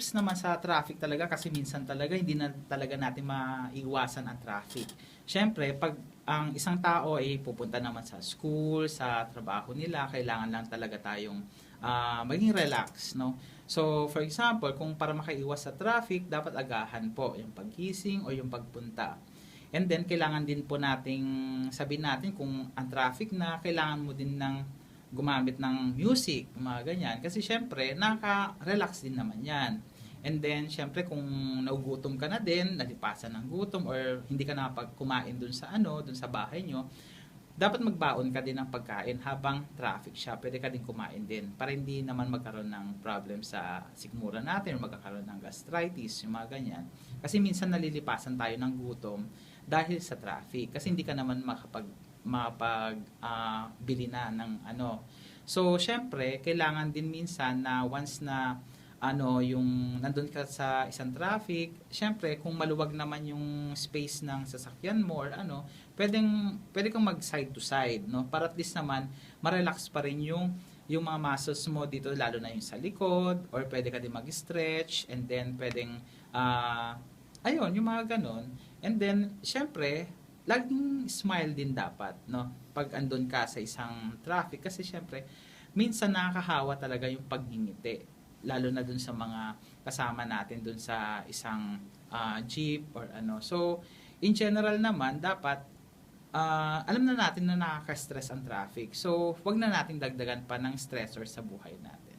tips naman sa traffic talaga kasi minsan talaga hindi na talaga natin maiwasan ang traffic. Siyempre, pag ang isang tao ay pupunta naman sa school, sa trabaho nila, kailangan lang talaga tayong ah, maging relax, no? So, for example, kung para makaiwas sa traffic, dapat agahan po yung pagkising o yung pagpunta. And then, kailangan din po nating sabihin natin kung ang traffic na, kailangan mo din ng gumamit ng music, mga ganyan. Kasi syempre, nakaka-relax din naman yan. And then, syempre, kung naugutom ka na din, nalipasan ng gutom, or hindi ka nakapag kumain dun sa ano, dun sa bahay nyo, dapat magbaon ka din ng pagkain habang traffic siya. Pwede ka din kumain din para hindi naman magkaroon ng problem sa sikmura natin or magkakaroon ng gastritis, yung mga ganyan. Kasi minsan nalilipasan tayo ng gutom dahil sa traffic. Kasi hindi ka naman makapag makapag ah, bili na ng ano. So, syempre, kailangan din minsan na once na ano, yung nandun ka sa isang traffic, syempre, kung maluwag naman yung space ng sasakyan mo or ano, pwedeng, pwede kang mag side to side, no? Para at least naman, marelax pa rin yung yung mga muscles mo dito, lalo na yung sa likod, or pwede ka din mag-stretch, and then pwedeng, ah, ayun, yung mga ganon. And then, syempre, laging smile din dapat, no? Pag andun ka sa isang traffic, kasi syempre, minsan nakakahawa talaga yung pagngingiti lalo na dun sa mga kasama natin dun sa isang ah, jeep or ano. So, in general naman, dapat ah, alam na natin na nakaka-stress ang traffic. So, wag na nating dagdagan pa ng stressor sa buhay natin.